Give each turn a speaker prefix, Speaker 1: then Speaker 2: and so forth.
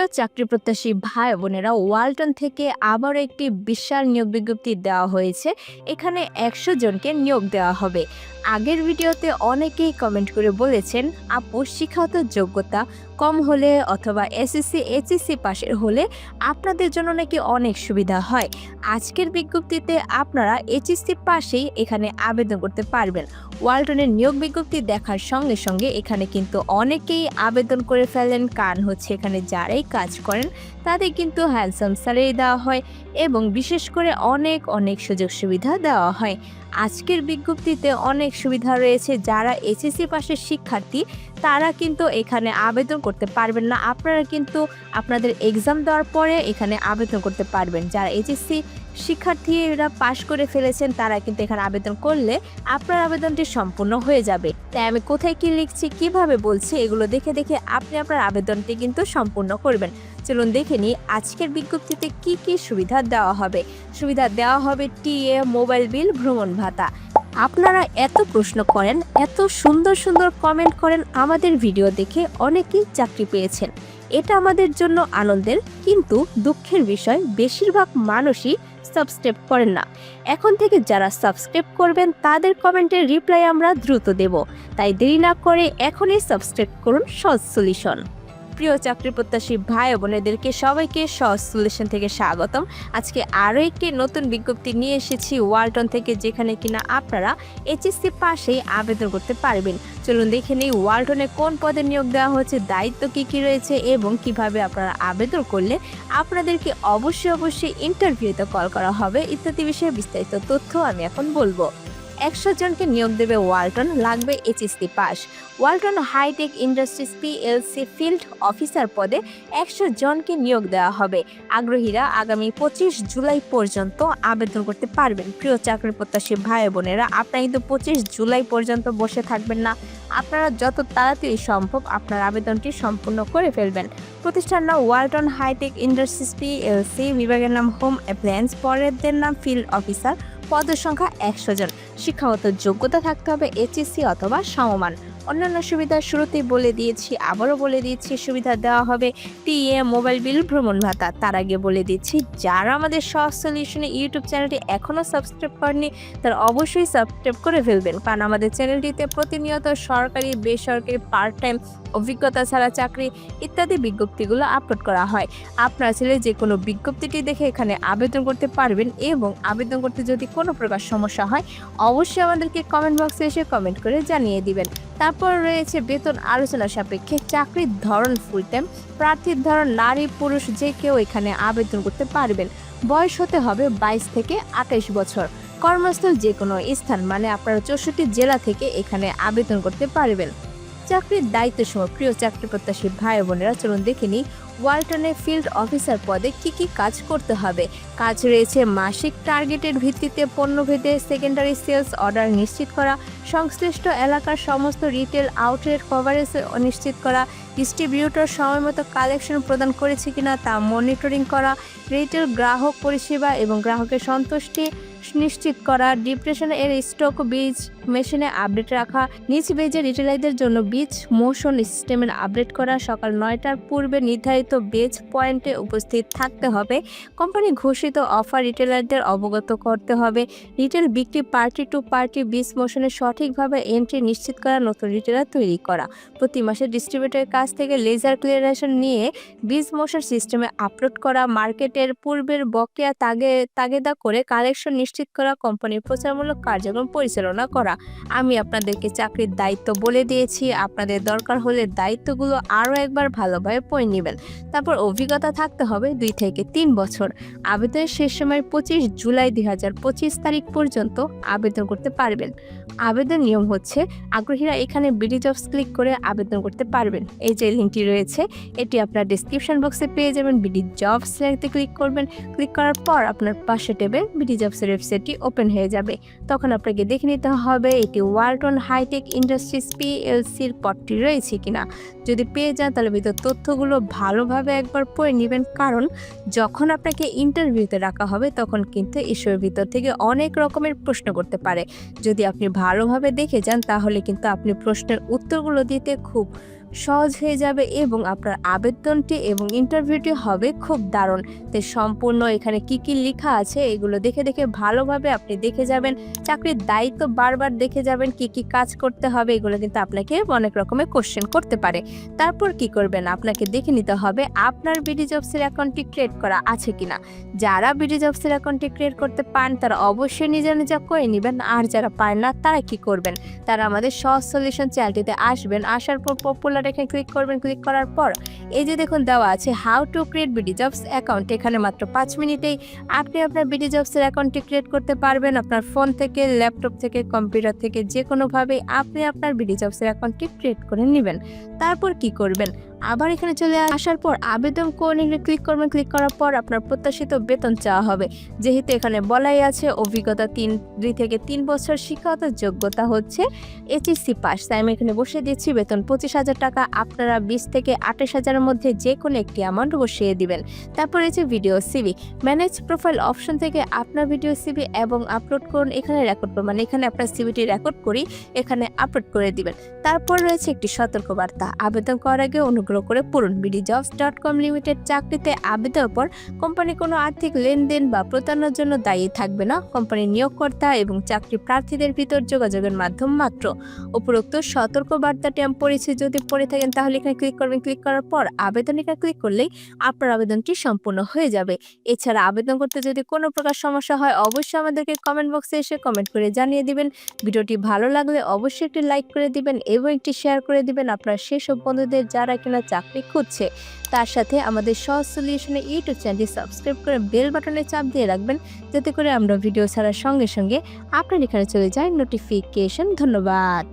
Speaker 1: প্রিয় চাকরি প্রত্যাশী ভাই বোনেরা ওয়ালটন থেকে আবার একটি বিশাল নিয়োগ বিজ্ঞপ্তি দেওয়া হয়েছে। এখানে একশো জনকে নিয়োগ দেওয়া হবে। আগের ভিডিওতে অনেকেই কমেন্ট করে বলেছেন, আপু, শিক্ষাগত যোগ্যতা কম হলে অথবা এসএসসি, এইচএসসি পাশের হলে আপনাদের জন্য নাকি অনেক সুবিধা হয়। আজকের বিজ্ঞপ্তিতে আপনারা এইচএসসি পাশেই এখানে আবেদন করতে পারবেন। ওয়ালটনের নিয়োগ বিজ্ঞপ্তি দেখার সঙ্গে সঙ্গে এখানে কিন্তু অনেকেই আবেদন করে ফেলেন। কারণ হচ্ছে এখানে যারাই কাজ করেন, তাদের কিন্তু হ্যান্ডসাম স্যালারি দেওয়া হয় এবং বিশেষ করে অনেক অনেক সুযোগ সুবিধা দেওয়া হয়। আজকের বিজ্ঞপ্তিতে অনেক সুবিধা রয়েছে যারা এসএসসি পাশের শিক্ষার্থী, তারা কিন্তু এখানে আবেদন করতে পারবেন না। আপনারা কিন্তু আপনাদের এক্সাম দেওয়ার পরে এখানে আবেদন করতে পারবেন। যারা এইচএসসি শিক্ষার্থীরা পাশ করে ফেলেছেন, তারা কিন্তু এখানে আবেদন করলে আপনার আবেদনটি সম্পূর্ণ হয়ে যাবে। তাই আমি কোথায় কি লিখছি, কীভাবে বলছি, এগুলো দেখে দেখে আপনি আপনার আবেদনটি কিন্তু সম্পূর্ণ করবেন। চলুন দেখে নিই আজকের বিজ্ঞপ্তিতে কি কি সুবিধা দেওয়া হবে। সুবিধা দেওয়া হবে টিএ, মোবাইল বিল, ভ্রমণ ভাতা। আপনারা এত প্রশ্ন করেন, এত সুন্দর সুন্দর কমেন্ট করেন, আমাদের ভিডিও দেখে অনেকেই চাকরি পেয়েছেন। এটা আমাদের জন্য আনন্দের, কিন্তু দুঃখের বিষয়, বেশিরভাগ মানুষই সাবস্ক্রাইব করেন না। এখন থেকে যারা সাবস্ক্রাইব করবেন, তাদের কমেন্টের রিপ্লাই আমরা দ্রুত দেব। তাই দেরি না করে এখনই সাবস্ক্রাইব করুন সলিউশন। প্রিয় চাকরি প্রত্যাশী ভাই বোনেদেরকে সবাইকে সলিউশন থেকে স্বাগতম। আজকে আরও একটি নতুন বিজ্ঞপ্তি নিয়ে এসেছি ওয়ালটন থেকে, যেখানে কিনা আপনারা এইচএসসি পাশেই আবেদন করতে পারবেন। চলুন দেখে নিই ওয়ালটনে কোন পদে নিয়োগ দেওয়া হচ্ছে দায়িত্ব কী কী রয়েছে এবং কীভাবে আপনারা আবেদন করলে আপনাদেরকে অবশ্যই অবশ্যই ইন্টারভিউতে কল করা হবে ইত্যাদি বিষয়ে বিস্তারিত তথ্য আমি এখন বলব। একশো জনকে নিয়োগ দেবে ওয়ালটন, লাগবে HSC pass. Walton hi-tech industries PLC field officer পদে একশো জনকে নিয়োগ দেওয়া হবে। আগ্রহীরা আগামী পঁচিশ জুলাই পর্যন্ত আবেদন করতে পারবেন। প্রিয় চাকরি প্রত্যাশী ভাই বোনেরা, আপনারা কিন্তু পঁচিশ জুলাই পর্যন্ত বসে থাকবেন না। আপনারা যত তাড়াতাড়ি সম্ভব আপনার আবেদনটি সম্পূর্ণ করে ফেলবেন। প্রতিষ্ঠান নাম ওয়ালটন হাইটেক ইন্ডাস্ট্রিজ পিএলসি, বিভাগের নাম হোম অ্যাপ্লায়েন্স, পরেরদের নাম ফিল্ড অফিসার পদের সংখ্যা একশো জন। শিক্ষাগত যোগ্যতা থাকতে হবে এইচএসসি অথবা সমমান। অন্যান্য সুবিধা শুরুতেই বলে দিয়েছি, আবারও বলে দিয়েছি সুবিধা দেওয়া হবে টিএ মোবাইল বিল ভ্রমণ ভাতা। তার আগে বলে দিচ্ছি, যারা আমাদের সহজ সলিউশনে ইউটিউব চ্যানেলটি এখনও সাবস্ক্রাইব করেনি তারা অবশ্যই সাবস্ক্রাইব করে ফেলবেন। কারণ আমাদের চ্যানেলটিতে প্রতিনিয়ত সরকারি, বেসরকারি পার্ট টাইম অভিজ্ঞতা ছাড়া চাকরি ইত্যাদি বিজ্ঞপ্তিগুলো আপলোড করা হয়। আপনার ছেলে যে কোনো বিজ্ঞপ্তিটি দেখে এখানে আবেদন করতে পারবেন এবং আবেদন করতে যদি কোনো প্রকার সমস্যা হয়, অবশ্যই আমাদেরকে কমেন্ট বক্সে এসে কমেন্ট করে জানিয়ে দিবেন। তারপর রয়েছে বেতন আলোচনা সাপেক্ষে চাকরির ধরন ফুল টাইম প্রার্থীর ধরন নারী, পুরুষ যে কেউ এখানে আবেদন করতে পারবেন। বয়স হতে হবে বাইশ থেকে আঠাইশ বছর। কর্মস্থল যে কোনো স্থান মানে আপনারা চৌষট্টি জেলা থেকে এখানে আবেদন করতে পারবেন। চাকরির দায়িত্ব সময় প্রিয় চাকরি প্রত্যাশী ভাই বোনেরা, চলুন দেখে নিই ওয়ালটনে ফিল্ড অফিসার পদে কি কি কাজ করতে হবে? কাজ রয়েছে মাসিক টার্গেটের ভিত্তিতে পণ্যভেদে সেকেন্ডারি সেলস অর্ডার নিশ্চিত করা, সংশ্লিষ্ট এলাকার সমস্ত রিটেল আউটলেট কভারেজ নিশ্চিত করা, ডিস্ট্রিবিউটর সময়মতো কালেকশন প্রদান করেছে কিনা তা মনিটরিং করা, রিটেল গ্রাহক পরিষেবা এবং গ্রাহকের সন্তুষ্টি নিশ্চিত করা, ডিপ্রেশন এর স্টক বীজ মেশিনে আপডেট রাখা। নিচ বেজে রিটেলারদের জন্য বীজ মোশন সিস্টেমের আপডেট করা। সকাল নয়টার পূর্বে নির্ধারিত বেজ পয়েন্টে উপস্থিত থাকতে হবে। কোম্পানি ঘোষিত অফার রিটেলারদের অবগত করতে হবে। রিটেল বিক্রি পার্টি টু পার্টি বীজ মোশনে সঠিকভাবে এন্ট্রি নিশ্চিত করা, নতুন রিটেলার তৈরি করা। প্রতি মাসে ডিস্ট্রিবিউটরের কাছ থেকে লেজার ক্লিয়ারেশন নিয়ে বীজ মোশন সিস্টেমে আপলোড করা মার্কেটের পূর্বের বকেয়া তাগে, তাগেদা করে কালেকশন নিশ্চিত করা কোম্পানির প্রচারমূলক কার্যক্রম পরিচালনা করা। আমি আপনাদেরকে চাকরির দায়িত্ব বলে দিয়েছি। আপনাদের দরকার হলে দায়িত্বগুলো আরও একবার ভালোভাবে পড়ে নেবেন। তারপর অভিজ্ঞতা থাকতে হবে দুই থেকে তিন বছর। আবেদনের শেষ সময় পঁচিশ জুলাই দুই হাজার পঁচিশ তারিখ পর্যন্ত আবেদন করতে পারবেন। আবেদন নিয়ম হচ্ছে আগ্রহীরা এখানে বিডি জবস ক্লিক করে আবেদন করতে পারবেন। এই যে লিঙ্কটি রয়েছে, এটি আপনার ডিসক্রিপশন বক্সে পেয়ে যাবেন। বিডি জবস লিঙ্কতে ক্লিক করবেন। ক্লিক করার পর আপনার পাশে টেবে বিডি জবসের ওয়েবসাইটটি ওপেন হয়ে যাবে। তখন আপনাকে দেখে নিতে হবে এটি ওয়ালটন হাইটেক ইন্ডাস্ট্রিজ পিএলসির পদটি রয়েছে কিনা? যদি পেয়ে যান তাহলে ভিতর তথ্যগুলো ভালোভাবে একবার পড়ে নেবেন। কারণ যখন আপনাকে ইন্টারভিউতে রাখা হবে, তখন কিন্তু এসবের ভিতর থেকে অনেক রকমের প্রশ্ন করতে পারে। যদি আপনি ভালোভাবে দেখে যান, তাহলে কিন্তু আপনি প্রশ্নের উত্তরগুলো দিতে খুব সহজ হয়ে যাবে এবং আপনার আবেদনটি এবং ইন্টারভিউটি হবে খুব দারুণ। তো সম্পূর্ণ এখানে কি কি লেখা আছে এগুলো দেখে দেখে ভালোভাবে আপনি দেখে যাবেন, চাকরির দায়িত্ব বারবার দেখে যাবেন, কি কি কাজ করতে হবে এগুলো কিন্তু আপনাকে অনেক রকমের কোশ্চেন করতে পারে। তারপর কি করবেন? আপনাকে দেখে নিতে হবে আপনার বিডি জবসের অ্যাকাউন্টটি ক্রিয়েট করা আছে কিনা। যারা বিডি জবসের অ্যাকাউন্টটি ক্রিয়েট করতে পারেন, তারা অবশ্যই নিজে নিজে করে নেবেন। আর যারা পারেন না, তারা কি করবেন? তারা আমাদের সহজ সলিউশন চ্যানেলটিতে আসবেন। আসার পর পপুলার এখানে ক্লিক করবেন ক্লিক করার পর এই যে দেখুন দেওয়া আছে how to create BD jobs account এখানে মাত্র পাঁচ মিনিটেই আপনি আপনার বিডি জবসের অ্যাকাউন্টটি ক্রিয়েট করতে পারবেন। আপনার ফোন থেকে ল্যাপটপ থেকে কম্পিউটার থেকে যে কোনোভাবে আপনি আপনার বিডি জবসের অ্যাকাউন্টটি ক্রিয়েট করে নেবেন। তারপর কি করবেন? আবার এখানে চলে আসার পর আবেদন করে ক্লিক করবেন। ক্লিক করার পর আপনার প্রত্যাশিত বেতন চাওয়া হবে। যেহেতু এখানে বলাই আছে অভিজ্ঞতা তিন দুই থেকে তিন বছর শিক্ষাগত যোগ্যতা হচ্ছে এইচএসসি পাস তাই আমি এখানে বসে দিচ্ছি, বেতন পঁচিশ হাজার টাকা। আপনারা বিশ থেকে আঠাশ হাজারের মধ্যে যে কোনো একটি অ্যামাউন্ট বসিয়ে দিবেন। তারপর আছে video CV manage profile option থেকে আপনার ভিডিও সিভি এবং আপলোড করুন। এখানে রেকর্ড করুন মানে এখানে আপনার সিভিটি রেকর্ড করি এখানে আপলোড করে দিবেন। তারপর রয়েছে একটি সতর্কবার্তা। আবেদন করার আগে অনুগ্রহ করে পড়ুন। BD jobs dot com limited চাকরিতে আবেদন পর কোম্পানি কোনো আর্থিক লেনদেন বা প্রতারণার জন্য দায়ী থাকবে না। কোম্পানির নিয়োগকর্তা এবং চাকরি প্রার্থীদের ভিতর যোগাযোগের মাধ্যম মাত্র। উপরোক্ত সতর্ক বার্তাটি আমি পড়েছি যদি পড়ে থাকেন, তাহলে এখানে ক্লিক করবেন। ক্লিক করার পর আবেদন এখানে ক্লিক করলেই আপনার আবেদনটি সম্পূর্ণ হয়ে যাবে। এছাড়া আবেদন করতে যদি কোনো প্রকার সমস্যা হয়, অবশ্যই আমাদেরকে কমেন্ট বক্সে এসে কমেন্ট করে জানিয়ে দিবেন। ভিডিওটি ভালো লাগলে অবশ্যই একটি লাইক করে দিবেন এবং একটি শেয়ার করে দিবেন। আপনার সেসব বন্ধুদের, যারা কিনা চাকরি খুঁজছে, তার সাথে আমাদের সহজ সলিউশনের ইউটিউব চ্যানেলটি সাবস্ক্রাইব করে বেল বাটনে চাপ দিয়ে রাখবেন, যাতে করে আমরা ভিডিও ছাড়ার সঙ্গে সঙ্গে আপনার এখানে চলে যায় নোটিফিকেশন ধন্যবাদ।